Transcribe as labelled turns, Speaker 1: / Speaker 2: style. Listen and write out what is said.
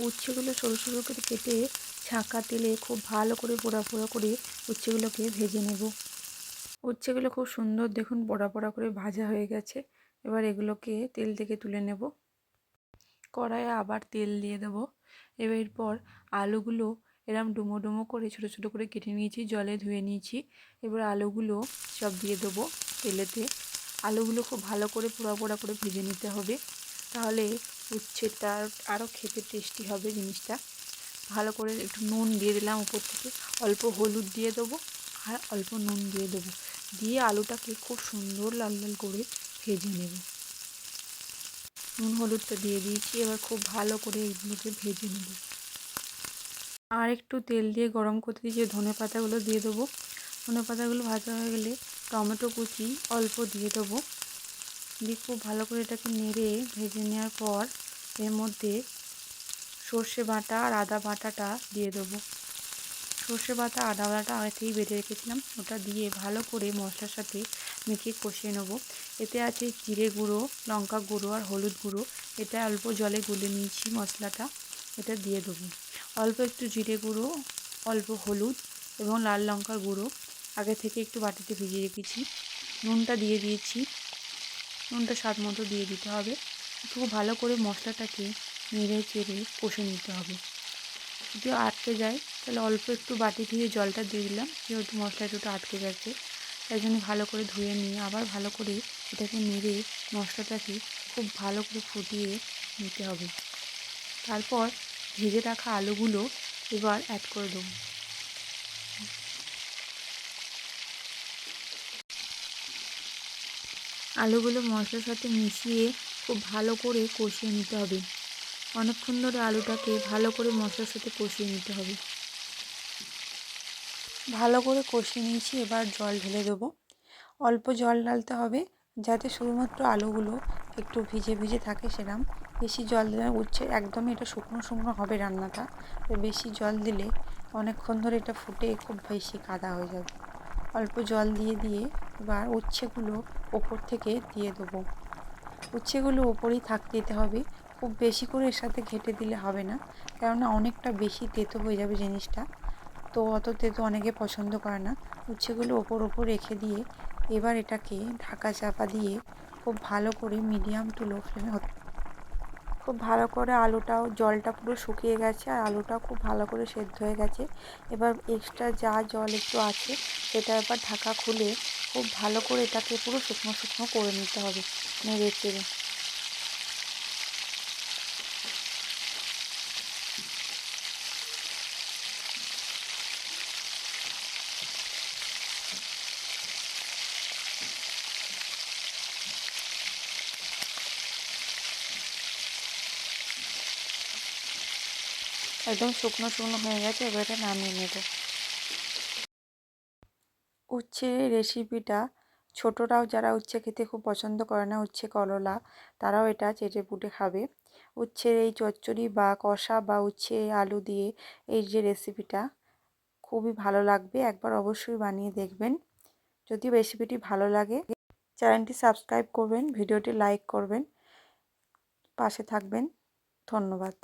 Speaker 1: উচ্ছেগুলো সরু সরু করে কেটে ছাঁকা তেলে খুব ভালো করে পোড়া পোড়া করে উচ্ছেগুলোকে ভেজে নেব। উচ্ছেগুলো খুব সুন্দর দেখুন পোড়া পোড়া করে ভাজা হয়ে গেছে। এবার এগুলোকে তেল থেকে তুলে নেব। কড়াইয়ে আবার তেল দিয়ে দেবো। এবার এরপর আলুগুলো এরম ডুমো ডুমো করে ছোটো ছোটো করে কেটে নিয়েছি, জলে ধুয়ে নিয়েছি। এবার আলুগুলো সব দিয়ে দেবো তেলেতে। আলুগুলো খুব ভালো করে পোড়া পোড়া করে ভেজে নিতে হবে। তাহলে উচ্ছেটা আরও খেতে টেস্টি হবে জিনিসটা। ভালো করে একটু নুন দিয়ে দিলাম উপর থেকে। অল্প হলুদ দিয়ে দেবো আর অল্প নুন দিয়ে দেবো। দিয়ে আলুটাকে খুব সুন্দর লাল লাল করে ভেজে নেব। নুন হলুদটা দিয়ে দিয়েছি, এবার খুব ভালো করে এগুলোকে ভেজে নেব। আর একটু তেল দিয়ে গরম করতে দিয়ে ধনে পাতাগুলো দিয়ে দেবো। ধনে পাতাগুলো ভাজা হয়ে গেলে টমেটো কুচি অল্প দিয়ে দেবো। দিয়ে খুব ভালো করে এটাকে নেড়ে ভেজে নেওয়ার পর এর মধ্যে সর্ষে বাটা আর আদা বাটাটা দিয়ে দেবো। সর্ষে বাটা, আদা বাটা আগে থেকেই বেটে রেখেছিলাম। ওটা দিয়ে ভালো করে মশলার সাথে মেখে কষিয়ে নেব। এতে আছে জিরে গুঁড়ো, লঙ্কা গুঁড়ো আর হলুদ গুঁড়ো। এটা অল্প জলে গুলে নিয়েছি মশলাটা। এটা দিয়ে দেবো। অল্প একটু জিরে গুঁড়ো, অল্প হলুদ এবং লাল লঙ্কার গুঁড়ো। আগে থেকে একটু বাটিতে ভিজিয়ে রেখেছি। নুনটা দিয়ে দিয়েছি। নুনটা স্বাদ মতো দিয়ে দিতে হবে। খুব ভালো করে মশলাটাকে নেড়ে চেড়ে কষে নিতে হবে। যদি আটকে যায়, তাহলে অল্প একটু বাটি ধুয়ে জলটা দিয়ে দিলাম, যেহেতু মশলা একটু আটকে গেছে। তাই জন্য ভালো করে ধুয়ে নিয়ে আবার ভালো করে এটাকে নেড়ে মশলাটাকে খুব ভালো করে ফুটিয়ে নিতে হবে। তারপর ভেজে রাখা আলুগুলো এবার অ্যাড করে দেবো। আলুগুলো মশলার সাথে মিশিয়ে খুব ভালো করে কষিয়ে নিতে হবে। অনেকক্ষণ ধরে আলুটাকে ভালো করে মশলার সাথে কষিয়ে নিতে হবে। ভালো করে কষিয়ে নিয়েছি, এবার জল ঢেলে দেবো। অল্প জল ঢালতে হবে, যাতে শুধুমাত্র আলুগুলো একটু ভিজে ভিজে থাকে সেরম। বেশি জল দিলে উচ্ছে, একদমই এটা শুকনো শুকনো হবে রান্নাটা। তো বেশি জল দিলে অনেকক্ষণ ধরে এটা ফুটে খুব বেশি কাদা হয়ে যাবে। অল্প জল দিয়ে দিয়ে এবার উচ্ছেগুলো ওপর থেকে দিয়ে দেবো। উচ্ছেগুলো ওপরেই থাকতে দিতে হবে। খুব বেশি করে এর সাথে ঘেটে দিলে হবে না, কেননা অনেকটা বেশি তেতো হয়ে যাবে জিনিসটা। তো অত তেতো অনেকে পছন্দ করে না। উচ্ছেগুলো ওপর ওপর রেখে দিয়ে এবার এটাকে ঢাকা চাপা দিয়ে খুব ভালো করে মিডিয়াম টু লো ফ্লেমে হতে খুব ভালো করে আলুটাও, জলটা পুরো শুকিয়ে গেছে আর আলুটাও খুব ভালো করে সেদ্ধ হয়ে গেছে। এবার এক্সট্রা যা জল একটু আছে, সেটা এবার ঢাকা খুলে খুব ভালো করে এটাকে পুরো শুকনো শুকনো করে নিতে হবে, নেড়ে চেড়ে। একদম শুকনো শুকনো হয়ে গেছে, এবার এটা নামিয়ে নেব। উচ্ছে রেসিপিটা ছোটরাও যারা উচ্ছে খেতে খুব পছন্দ করে না, উচ্ছে করলা, তারাও এটা চেটে পুটে খাবে। উচ্ছের এই চচ্চড়ি বা কষা বা উচ্ছে আলু দিয়ে এই যে রেসিপিটা খুবই ভালো লাগবে, একবার অবশ্যই বানিয়ে দেখবেন। যদি রেসিপিটি ভালো লাগে, চ্যানেলটি সাবস্ক্রাইব করবেন, ভিডিওটি লাইক করবেন, পাশে থাকবেন, ধন্যবাদ।